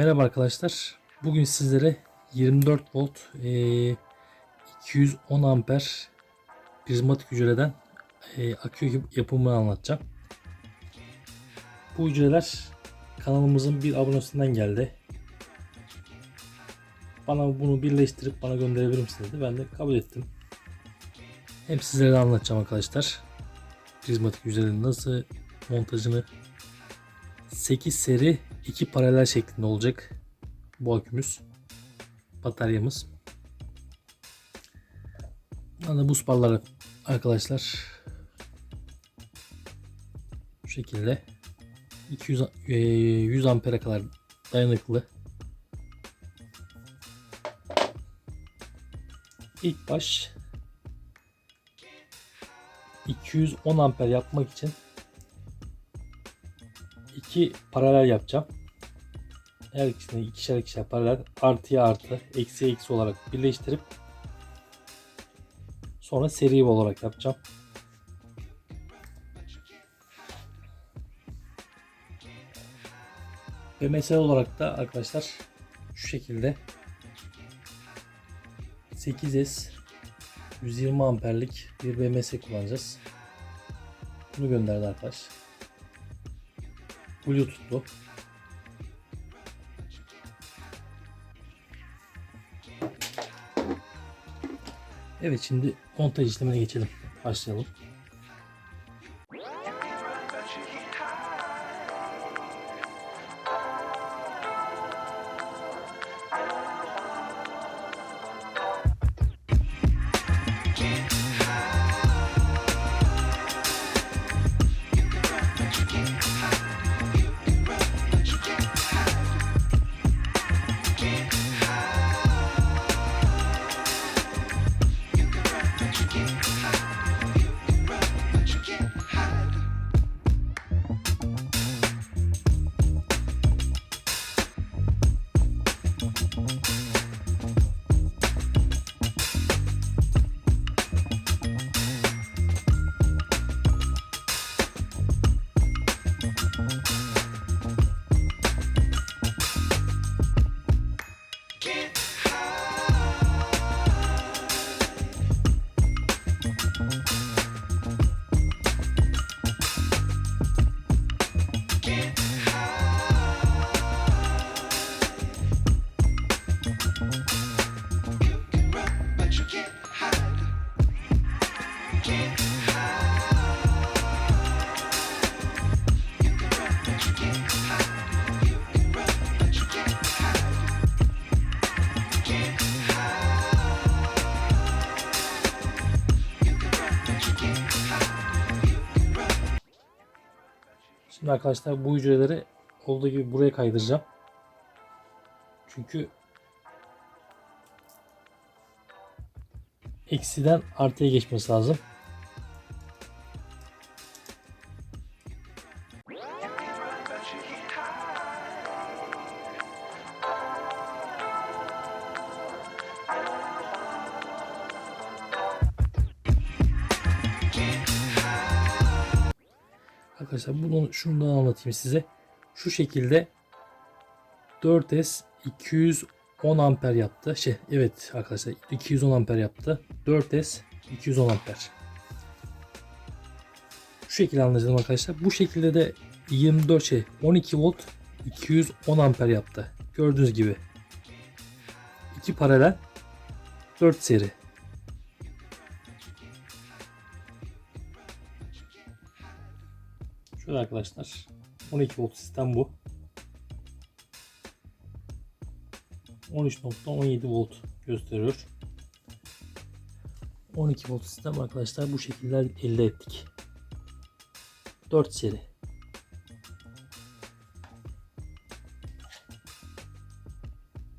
Merhaba arkadaşlar. Bugün sizlere 24 volt eee, 210 amper prizmatik hücreden eee, akü yapımını anlatacağım. Bu hücreler kanalımızın bir abonesinden geldi. Bana bunu birleştirip bana gönderebilir misiniz dedi. Ben de kabul ettim. Hem sizlere de anlatacağım arkadaşlar. Prizmatik hücrelerin nasıl montajını 8 seri 2 paralel şeklinde olacak bu akümüz. Bataryamız. Bana buz barları arkadaşlar. Bu şekilde 200 e, 100 ampere kadar dayanıklı. İlk baş 210 amper yapmak için iki paralel yapacağım. Her ikisini ikişer ikişer paralel artıya artı eksi eksi olarak birleştirip sonra seri olarak yapacağım. Ve mesele olarak da arkadaşlar şu şekilde 8S 120 amperlik bir BMS kullanacağız. Bunu gönderdi arkadaş. Bluetooth'lu. Evet şimdi montaj işlemine geçelim. Başlayalım. Şimdi arkadaşlar bu hücreleri olduğu gibi buraya kaydıracağım. Çünkü eksiden artıya geçmesi lazım. Arkadaşlar bunu şundan anlatayım size. Şu şekilde 4S 210 amper yaptı. Şey evet arkadaşlar 210 amper yaptı. 4S 210 amper. Şu şekilde anlayalım arkadaşlar. Bu şekilde de 24 şey 12 volt 210 amper yaptı. Gördüğünüz gibi. iki paralel 4 seri. Şöyle arkadaşlar 12 volt sistem bu. 13.17 volt gösteriyor. 12 volt sistem arkadaşlar bu şekilde elde ettik. 4 seri.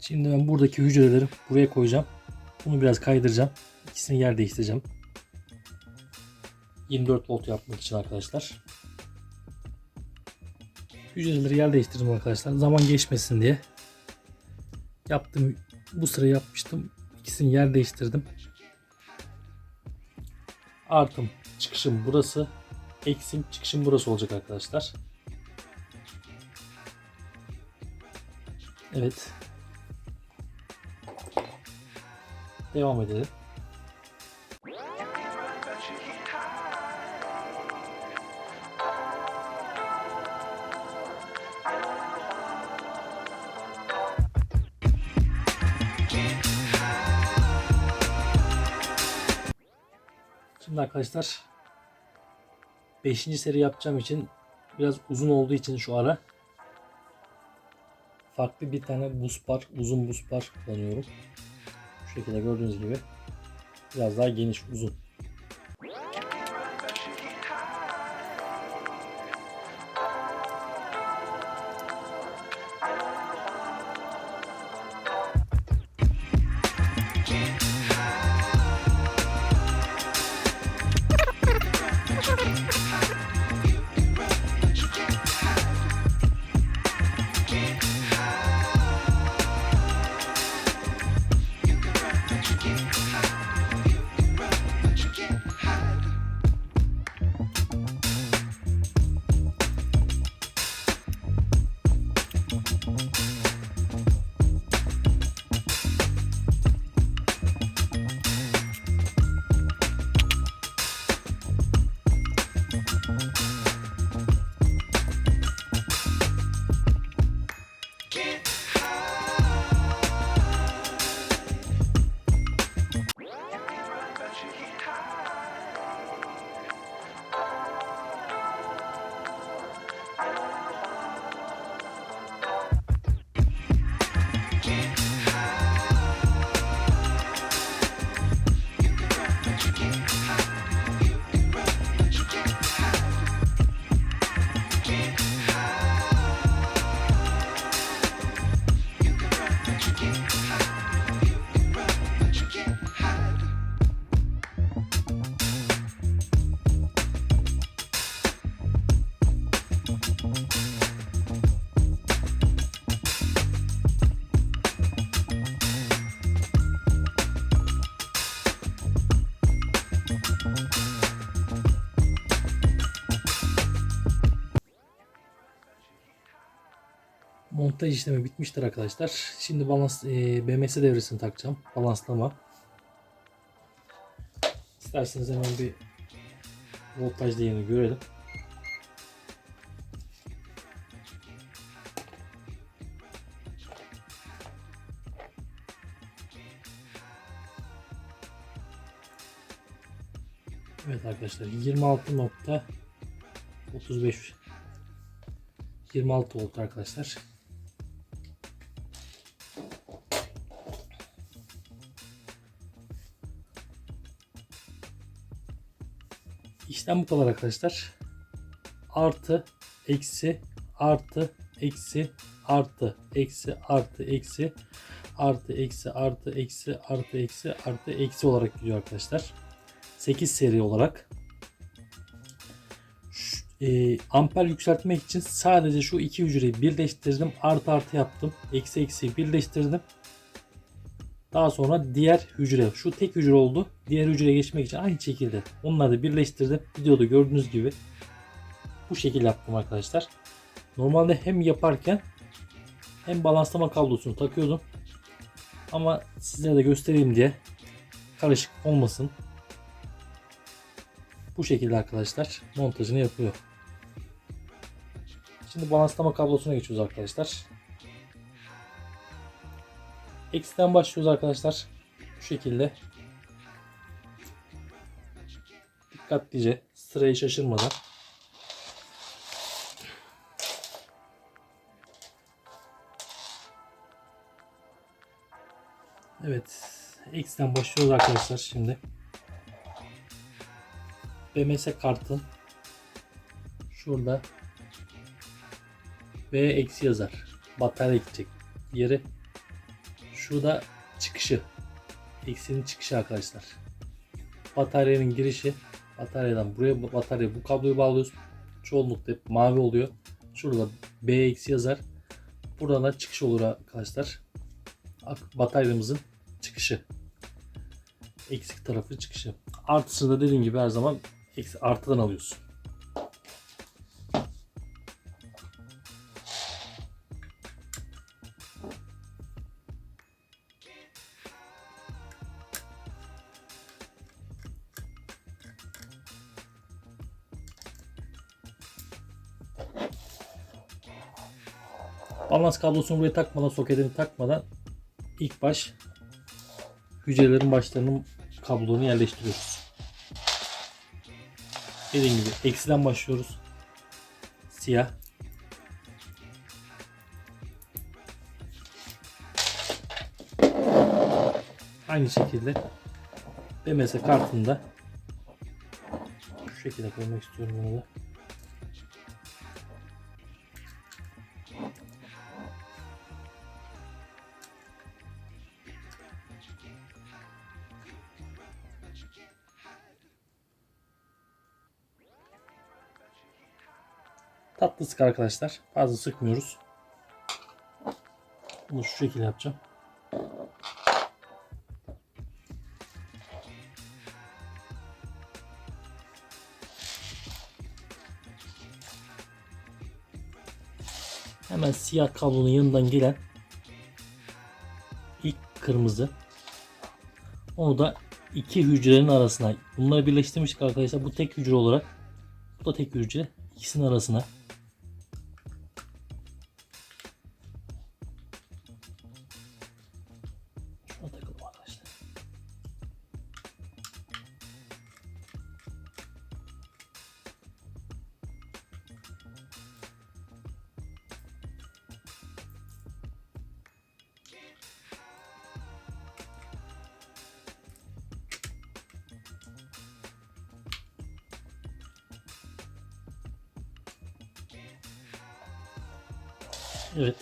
Şimdi ben buradaki hücreleri buraya koyacağım. Bunu biraz kaydıracağım. İkisini yer değiştireceğim. 24 volt yapmak için arkadaşlar. Hücreleri yer değiştirdim arkadaşlar. Zaman geçmesin diye. Yaptım. Bu sıra yapmıştım. İkisini yer değiştirdim. Artım çıkışım burası. Eksim çıkışım burası olacak arkadaşlar. Evet. Devam edelim. Şimdi arkadaşlar 5. seri yapacağım için biraz uzun olduğu için şu ara farklı bir tane buz par, uzun buz par kullanıyorum. Şu şekilde gördüğünüz gibi biraz daha geniş, uzun. Montaj işlemi bitmiştir arkadaşlar. Şimdi balans e, BMS devresini takacağım. Balanslama. İsterseniz hemen bir voltaj değerini görelim. Evet arkadaşlar 26.35 26 volt arkadaşlar. İşlem bu kadar arkadaşlar. Artı, eksi, artı, eksi, artı, eksi, artı, eksi, artı, eksi, artı, eksi, artı, eksi, artı, eksi olarak gidiyor arkadaşlar. 8 seri olarak. Şu- e, amper yükseltmek için sadece şu iki hücreyi birleştirdim. Artı artı yaptım. Eksi eksi birleştirdim. Daha sonra diğer hücre, şu tek hücre oldu. Diğer hücreye geçmek için aynı şekilde onları da birleştirdim. Videoda gördüğünüz gibi bu şekilde yaptım arkadaşlar. Normalde hem yaparken hem balanslama kablosunu takıyordum. Ama sizlere de göstereyim diye karışık olmasın. Bu şekilde arkadaşlar montajını yapıyor. Şimdi balanslama kablosuna geçiyoruz arkadaşlar. X'ten başlıyoruz arkadaşlar. Bu şekilde. Dikkatlice sırayı şaşırmadan. Evet. X'ten başlıyoruz arkadaşlar şimdi. BMS kartın şurada V eksi yazar. Batarya gidecek yeri. Şurada çıkışı. Eksinin çıkışı arkadaşlar. Bataryanın girişi. Bataryadan buraya batarya bu kabloyu bağlıyoruz. Çoğunlukla hep mavi oluyor. Şurada B eksi yazar. Burada da çıkış olur arkadaşlar. Bataryamızın çıkışı. Eksik tarafı çıkışı. Artısı da dediğim gibi her zaman artıdan alıyorsun. Balans kablosunu buraya takmadan, soketini takmadan ilk baş hücrelerin başlarının kablolarını yerleştiriyoruz. Dediğim gibi eksiden başlıyoruz. Siyah. Aynı şekilde BMS kartında şu şekilde koymak istiyorum bunu da. Tatlı sık arkadaşlar. Fazla sıkmıyoruz. Bunu şu şekilde yapacağım. Hemen siyah kablonun yanından gelen ilk kırmızı. Onu da iki hücrenin arasına. Bunları birleştirmiştik arkadaşlar. Bu tek hücre olarak. Bu da tek hücre. İkisinin arasına. Şuna takalım arkadaşlar. Evet.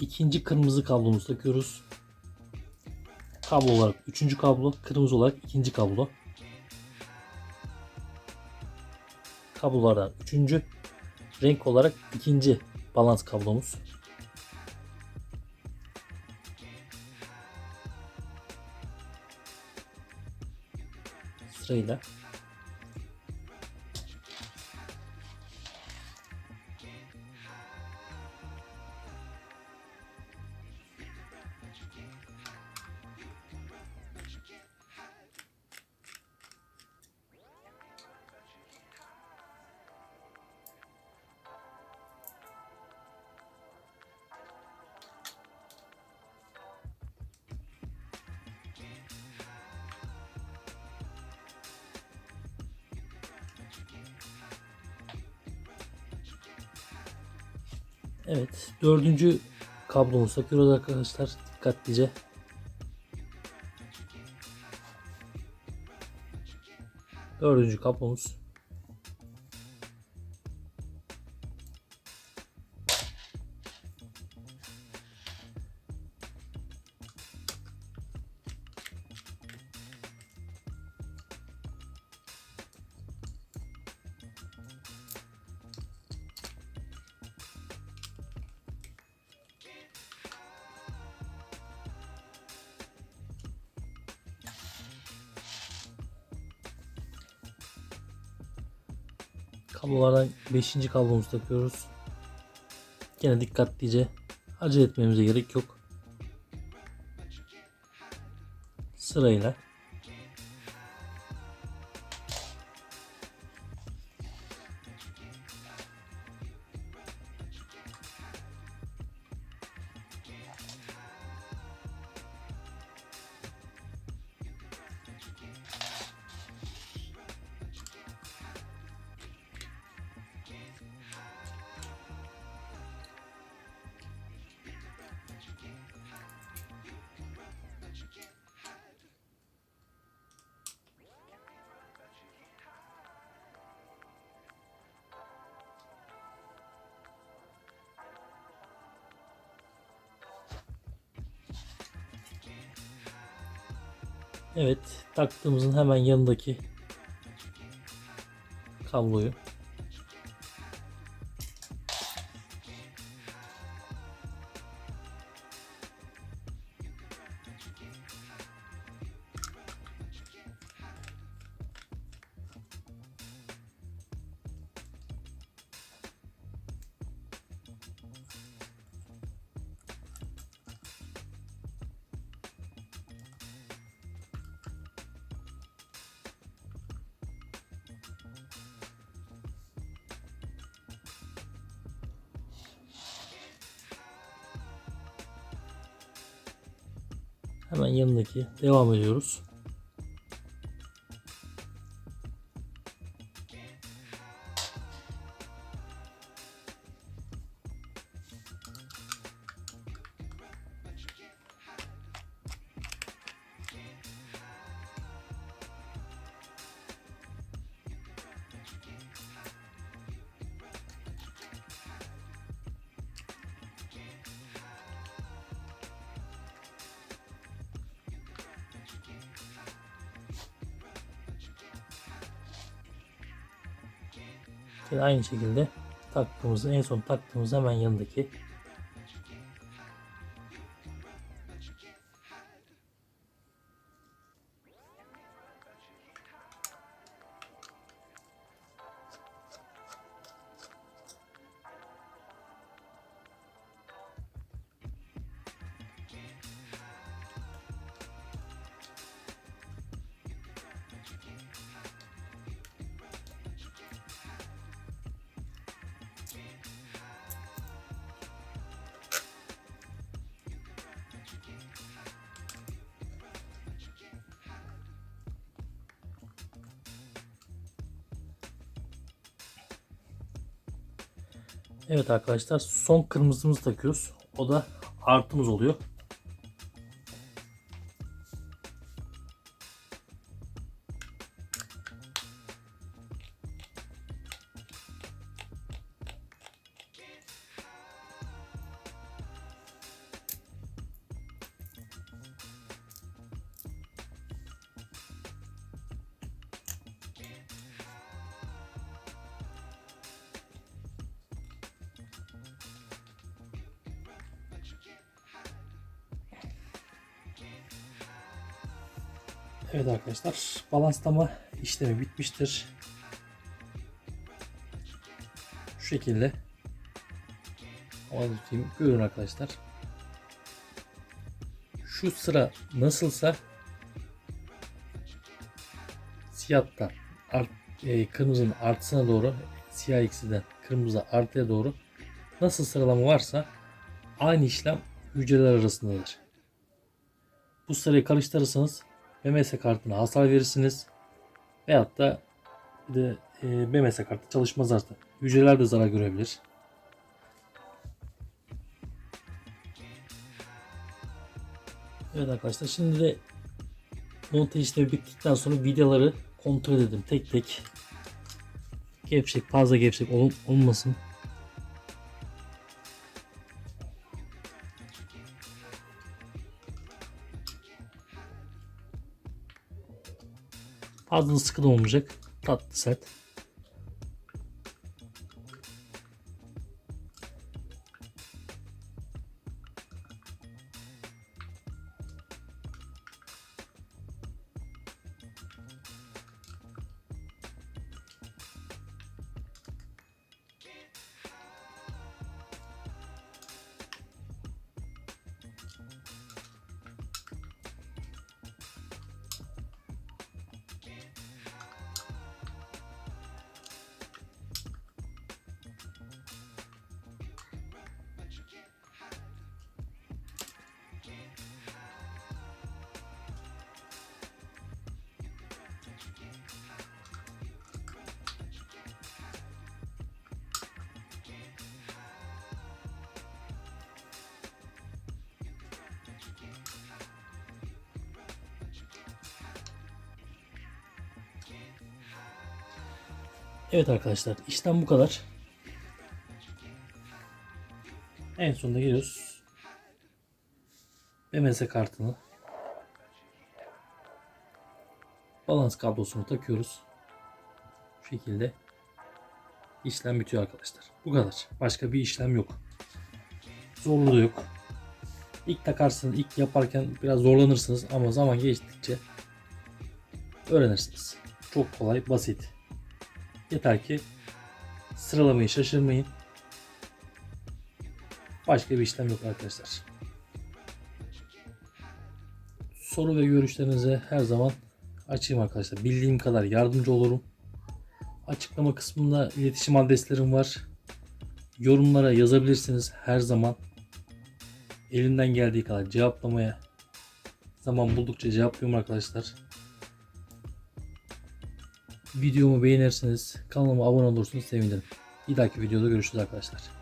İkinci kırmızı kablomuzu takıyoruz. Kablo olarak üçüncü kablo, kırmızı olarak ikinci kablo. Kablolardan üçüncü, renk olarak ikinci balans kablomuz. Sırayla Evet. Dördüncü kablomuzu takıyoruz arkadaşlar. Dikkatlice. Dördüncü kablomuz. Kablolardan 5. kablomuzu takıyoruz. Gene dikkatlice acele etmemize gerek yok. Sırayla Evet, taktığımızın hemen yanındaki kabloyu Hemen yanındaki devam ediyoruz. Yine aynı şekilde taktığımızda en son taktığımızda hemen yanındaki Evet arkadaşlar son kırmızımızı takıyoruz. O da artımız oluyor. Arkadaşlar balanslama işlemi bitmiştir. Şu şekilde havada tutayım. Görün arkadaşlar. Şu sıra nasılsa siyahtan art, e, kırmızının artısına doğru siyah eksiden kırmızı artıya doğru nasıl sıralama varsa aynı işlem hücreler arasındadır. Bu sırayı karıştırırsanız BMS kartına hasar verirsiniz. Veyahut da bir de e, BMS kartı çalışmaz artık. Hücreler de zarar görebilir. Evet arkadaşlar şimdi de montaj işlemi bittikten sonra vidaları kontrol edelim tek tek. Gevşek fazla gevşek ol, olmasın. Da sıkı olmayacak. Tatlı sert. Evet arkadaşlar işlem bu kadar. En sonunda geliyoruz. BMS kartını balans kablosunu takıyoruz. Bu şekilde işlem bitiyor arkadaşlar. Bu kadar. Başka bir işlem yok. Zorluğu yok. İlk takarsınız, ilk yaparken biraz zorlanırsınız ama zaman geçtikçe öğrenirsiniz. Çok kolay, basit. Yeter ki sıralamayı şaşırmayın. Başka bir işlem yok arkadaşlar. Soru ve görüşlerinize her zaman açayım arkadaşlar. Bildiğim kadar yardımcı olurum. Açıklama kısmında iletişim adreslerim var. Yorumlara yazabilirsiniz her zaman. Elimden geldiği kadar cevaplamaya Zaman buldukça cevaplıyorum arkadaşlar. Videomu beğenirseniz kanalıma abone olursanız sevinirim. Bir dahaki videoda görüşürüz arkadaşlar.